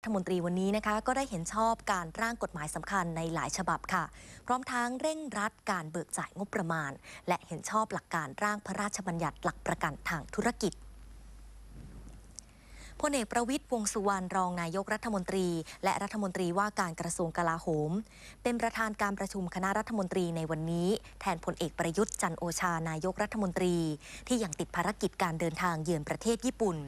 รัฐมนตรีวันนี้นะคะก็ได้เห็นชอบการร่างกฎหมายสำคัญในหลายฉบับค่ะ พร้อมทั้งเร่งรัดการเบิกจ่ายงบประมาณ และเห็นชอบหลักการร่างพระราชบัญญัติหลักประกันทางธุรกิจพลเอกประวิตยวงสุวรรณรองนายกรัฐมนตรี และรัฐมนตรีว่าการกระทรวงกลาโหม เป็นประธานการประชุมคณะรัฐมนตรีในวันนี้ แทนพลเอกประยุทธ์จันโอชานายกรัฐมนตรี ที่ยังติดภารกิจการเดินทางเยือนประเทศญี่ปุ่น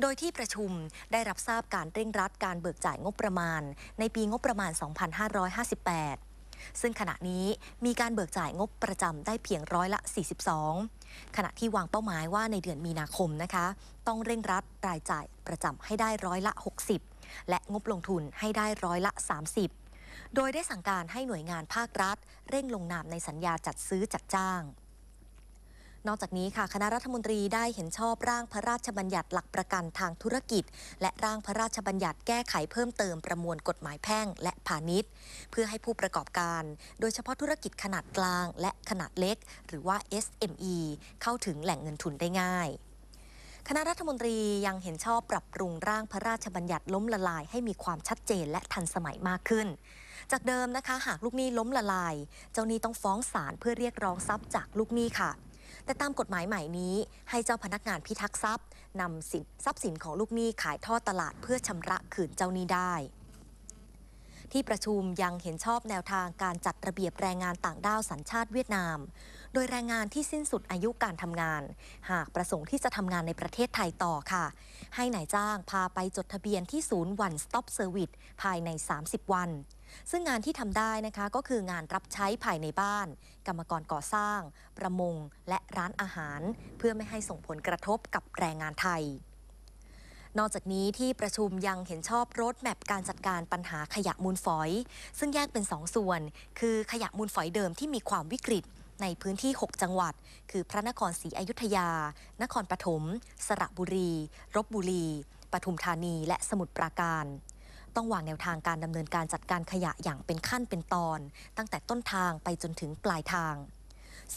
โดยที่ประชุมได้รับทราบการเร่งรัดการเบิกจ่ายงบประมาณ ในปีงบประมาณ 2558ซึ่งขณะนี้มีการเบิกจ่ายงบประจำได้เพียงร้อยละ 42 ขณะที่วางเป้าหมายว่าในเดือนมีนาคมนะคะ ต้องเร่งรัดรายจ่ายประจำให้ได้ร้อยละ 60 และงบลงทุนให้ได้ร้อยละ 30 โดยได้สั่งการให้หน่วยงานภาครัฐ เร่งลงนามในสัญญาจัดซื้อจัดจ้าง นอกจากนี้ค่ะคณะรัฐมนตรีได้เห็นชอบร่างพระราชบัญญัติหลักประกันทางธุรกิจ และร่างพระราชบัญญัติแก้ไขเพิ่มเติมประมวลกฎหมายแพ่งและพาณิชย์ เพื่อให้ผู้ประกอบการ โดยเฉพาะธุรกิจขนาดกลาง และขนาดเล็ก หรือว่า SME เข้าถึงแหล่งเงินทุนได้ง่ายคณะรัฐมนตรียังเห็นชอบปรับปรุงร่างพระราชบัญญัติล้มละลายให้มีความชัดเจนและทันสมัยมากขึ้น จากเดิมนะคะ หากลูกหนี้ล้มละลาย เจ้าหนี้ต้องฟ้องศาลเพื่อเรียกร้องทรัพย์จากลูกหนี้ค่ะ แต่ตามกฎหมายใหม่นี้ ให้เจ้าพนักงานพิทักษ์ทรัพย์นำสินทรัพย์สินของลูกหนี้ขายทอดตลาดเพื่อชำระคืนเจ้าหนี้ได้ที่ประชุมยังเห็นชอบแนวทางการจัดระเบียบแรงงานต่างด้าวสัญชาติเวียดนาม โดยแรงงานที่สิ้นสุดอายุการทำงาน หากประสงค์ที่จะทำงานในประเทศไทยต่อค่ะ ให้นายจ้างพาไปจดทะเบียนที่ศูนย์ One Stop Service ภายใน 30 วัน ซึ่งงานที่ทำได้นะคะก็คืองานรับใช้ภายในบ้าน กรรมกรก่อสร้าง ประมง และร้านอาหาร เพื่อไม่ให้ส่งผลกระทบกับแรงงานไทย นอกจากนี้ที่ประชุมยังเห็นชอบรถแมพการจัดการปัญหาขยะมูลฝอย ซึ่งแยกเป็น2ส่วน คือขยะมูลฝอยเดิมที่มีความวิกฤตในพื้นที่ 6 จังหวัด คือพระนครศรีอยุธยา นครปฐม สระบุรี รบบุรี ปทุมธานี และสมุทรปราการ ต้องวางแนวทางการดำเนินการจัดการขยะอย่างเป็นขั้นเป็นตอน ตั้งแต่ต้นทางไปจนถึงปลายทาง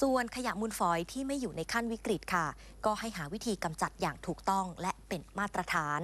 ส่วนขยะมูลฝอยที่ไม่อยู่ในขั้นวิกฤตค่ะ ก็ให้หาวิธีกำจัดอย่างถูกต้องและเป็นมาตรฐาน